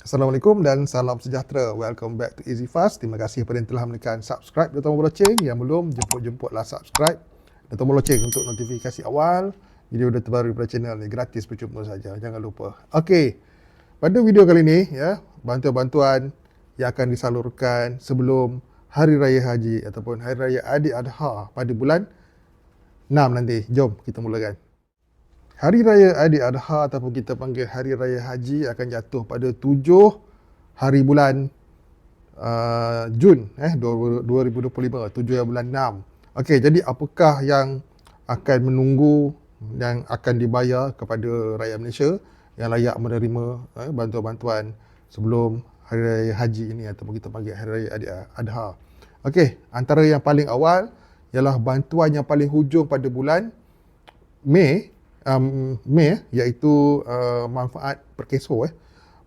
Assalamualaikum dan salam sejahtera. Welcome back to Easy Fast. Terima kasih kepada yang telah menekan subscribe dan tombol loceng. Yang belum, jemput-jemputlah subscribe dan tombol loceng untuk notifikasi awal video-video terbaru daripada channel ni. Gratis percuma saja. Jangan lupa. Okey. Pada video kali ini, ya, bantuan-bantuan yang akan disalurkan sebelum Hari Raya Haji ataupun Hari Raya Adik Adha pada bulan 6 nanti. Jom kita mulakan. Hari Raya Aidil Adha ataupun kita panggil Hari Raya Haji akan jatuh pada 7 hari bulan uh, Jun eh 2025, 7 bulan 6. Okey, jadi apakah yang akan menunggu yang akan dibayar kepada rakyat Malaysia yang layak menerima eh, bantuan-bantuan sebelum Hari Raya Haji ini ataupun kita panggil Hari Raya Aidil Adha. Okey, antara yang paling awal ialah bantuan yang paling hujung pada bulan Mei um, Mei iaitu uh, manfaat perkeso eh.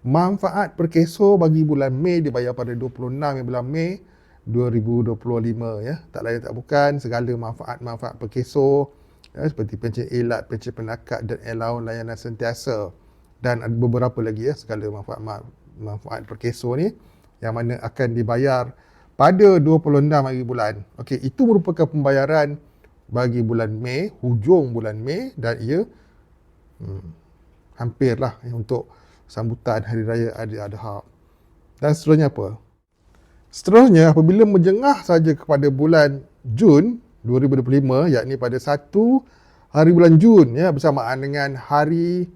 Manfaat perkeso bagi bulan Mei dibayar pada 26 bulan Mei 2025 ya. Tak lain tak bukan segala manfaat-manfaat perkeso ya, seperti pencen elat, pencen penakat dan allowance layanan sentiasa dan ada beberapa lagi ya segala manfaat manfaat perkeso ni yang mana akan dibayar pada 26 hari bulan. Okey, itu merupakan pembayaran bagi bulan Mei, hujung bulan Mei dan ia hmm, hampirlah ya, untuk sambutan Hari Raya Aidil Adha. Dan seterusnya apa? Seterusnya apabila menjengah saja kepada bulan Jun 2025 yakni pada 1 hari bulan Jun ya bersamaan dengan hari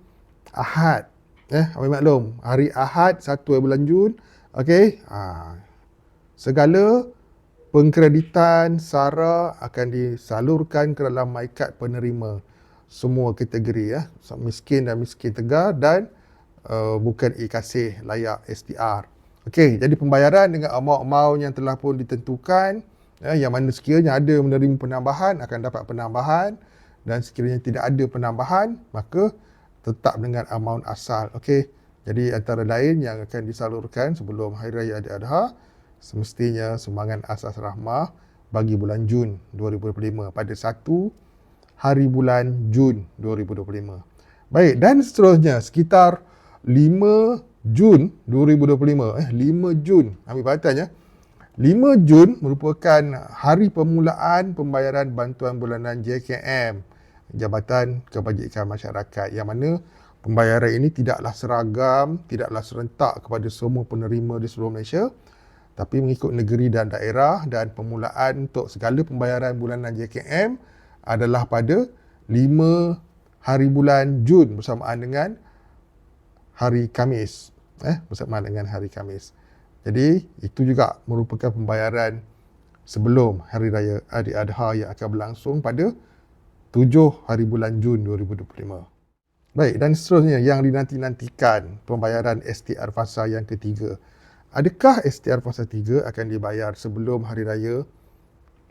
Ahad ya apa maklum hari Ahad 1 hari bulan Jun okey ha. segala pengkreditan SARA akan disalurkan ke dalam MyCard penerima semua kategori ya miskin dan miskin tegar dan uh, bukan e-kasih layak STR. Okey, jadi pembayaran dengan amount-amount yang telah pun ditentukan ya, yang mana sekiranya ada menerima penambahan akan dapat penambahan dan sekiranya tidak ada penambahan maka tetap dengan amount asal. Okey. Jadi antara lain yang akan disalurkan sebelum Hari Raya Adha semestinya sumbangan asas rahmah bagi bulan Jun 2025 pada 1 hari bulan Jun 2025. Baik, dan seterusnya sekitar 5 Jun 2025 eh 5 Jun ambil perhatian ya. 5 Jun merupakan hari permulaan pembayaran bantuan bulanan JKM Jabatan Kebajikan Masyarakat yang mana pembayaran ini tidaklah seragam, tidaklah serentak kepada semua penerima di seluruh Malaysia tapi mengikut negeri dan daerah dan permulaan untuk segala pembayaran bulanan JKM adalah pada 5 hari bulan Jun bersamaan dengan hari Kamis eh bersamaan dengan hari Kamis. Jadi itu juga merupakan pembayaran sebelum hari raya Aidil Adha yang akan berlangsung pada 7 hari bulan Jun 2025. Baik dan seterusnya yang dinanti-nantikan pembayaran STR fasa yang ketiga Adakah STR fasa 3 akan dibayar sebelum hari raya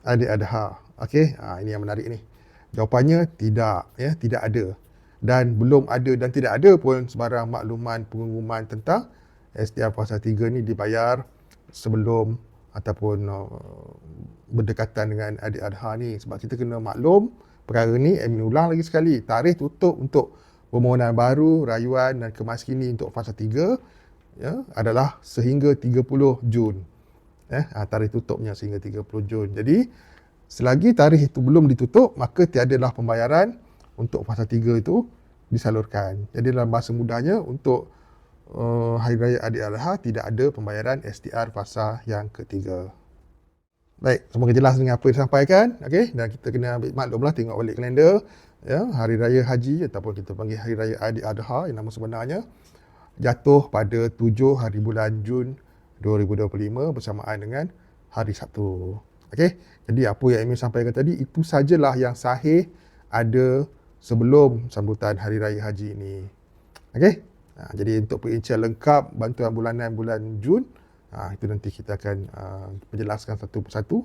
Aidil Adha? Okey, ha, ini yang menarik ni. Jawapannya tidak, ya, tidak ada. Dan belum ada dan tidak ada pun sebarang makluman pengumuman tentang STR fasa 3 ni dibayar sebelum ataupun uh, berdekatan dengan Aidil Adha ni sebab kita kena maklum perkara ni Amin ulang lagi sekali tarikh tutup untuk permohonan baru rayuan dan kemaskini untuk fasa 3 ya adalah sehingga 30 Jun. Eh, ha, tarikh tutupnya sehingga 30 Jun. Jadi selagi tarikh itu belum ditutup, maka tiadalah pembayaran untuk fasa 3 itu disalurkan. Jadi dalam bahasa mudahnya untuk uh, Hari Raya Adik Adha tidak ada pembayaran STR fasa yang ketiga. Baik, semoga jelas dengan apa yang disampaikan. Okay? Dan kita kena ambil maklumlah tengok balik kalender. Ya, Hari Raya Haji ataupun kita panggil Hari Raya Adik Adha yang nama sebenarnya jatuh pada 7 hari bulan Jun 2025 bersamaan dengan hari Sabtu. Okey. Jadi apa yang Emil sampaikan tadi itu sajalah yang sahih ada sebelum sambutan hari raya haji ini. Okey. Ha, jadi untuk perincian lengkap bantuan bulanan bulan Jun ha, itu nanti kita akan uh, penjelaskan satu persatu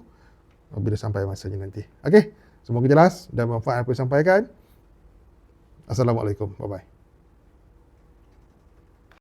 bila sampai masanya nanti. Okey. Semoga jelas dan manfaat apa yang sampaikan. Assalamualaikum. Bye bye.